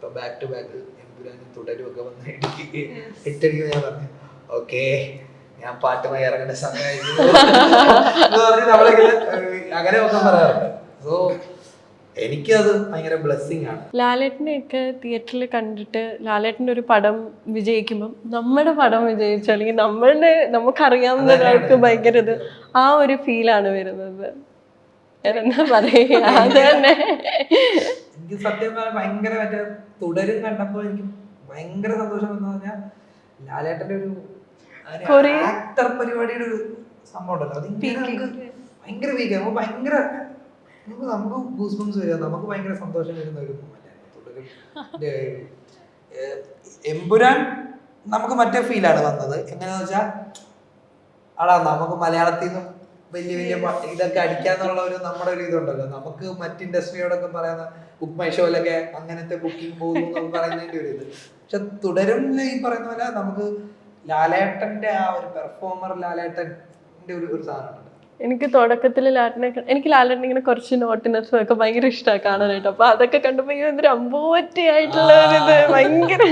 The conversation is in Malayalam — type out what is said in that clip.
ഇപ്പൊ ബാക്ക് ടു ബാക്ക് എമ്പുരാനും തുടരും ഒക്കെ വന്ന് ഇടുക്കി ഞാൻ പറഞ്ഞു. ഓക്കെ ഞാൻ പാട്ടുമായി ഇറങ്ങേണ്ട സമയമായിരുന്നു നമ്മളിങ്ങനെ അങ്ങനെ ഒക്കെ പറയാറുണ്ട്. സോ എനിക്കത് ഭയങ്കര ബ്ലെസ്സിങ് ആണ്. ലാലേട്ടനെ ഒക്കെ തിയേറ്ററിൽ കണ്ടിട്ട് ലാലേട്ടന്റെ ഒരു പടം വിജയിക്കുമ്പോൾ നമ്മുടെ പടം വിജയിച്ചു അല്ലെങ്കിൽ നമ്മളുടെ നമുക്കറിയാവുന്ന ഒരാൾക്ക് ഭയങ്കര ഇത്. ആ ഒരു ഫീലാണ് വരുന്നത്. എന്നാ പറയുക? അത് തന്നെ എനിക്ക് സത്യം പറഞ്ഞാൽ ഭയങ്കര മറ്റേ തുടരും കണ്ടപ്പോൾ എനിക്ക് ഭയങ്കര സന്തോഷം എന്ന് പറഞ്ഞാൽ ലാലേട്ടന്റെ ഒരു ആക്ടർ പരിപാടിയുടെ ഒരു സംഭവം ഉണ്ടല്ലോ. അത് ഭയങ്കര വീക്ക് നമുക്ക് ഭയങ്കര നമുക്ക് നമുക്ക് ഗൂസ്ബംസ് വരിക നമുക്ക് ഭയങ്കര സന്തോഷം വരുന്ന ഒരു തുടരും. എമ്പുരാൻ നമുക്ക് മറ്റേ ഫീലാണ് വന്നത്. എങ്ങനെയാന്ന് വെച്ചാൽ അടാ നമുക്ക് മലയാളത്തിൽ നിന്നും വലിയ വലിയ ഇതൊക്കെ അടിക്കാന്നുള്ള ഒരു നമ്മുടെ ഒരു ഇതുണ്ടല്ലോ. നമുക്ക് മറ്റ് ഇൻഡസ്ട്രിയോടൊക്കെ പറയുന്ന ബുക്ക് മൈ ഷോയിലൊക്കെ അങ്ങനത്തെ ബുക്കിംഗ് എന്നൊക്കെ പറയുന്നതിന്റെ ഒരു ഇത്. പക്ഷെ തുടരും ഈ പറയുന്ന പോലെ നമുക്ക് ലാലേട്ടന്റെ ആ ഒരു പെർഫോമർ ലാലേട്ടന്റെ ഒരു ഒരു സാധനമുണ്ട് എനിക്ക് തുടക്കത്തിൽ ലാലിനെ എനിക്ക് ലാലേട്ടൻ ഇങ്ങനെ കുറച്ച് നോട്ടിനസും ഒക്കെ ഭയങ്കര ഇഷ്ടമാണ് കാണാനായിട്ട്. അപ്പൊ അതൊക്കെ കണ്ടപ്പോ എന്തൊരു അമ്പോറ്റി ആയിട്ടുള്ള ഒരു ഇത് ഭയങ്കര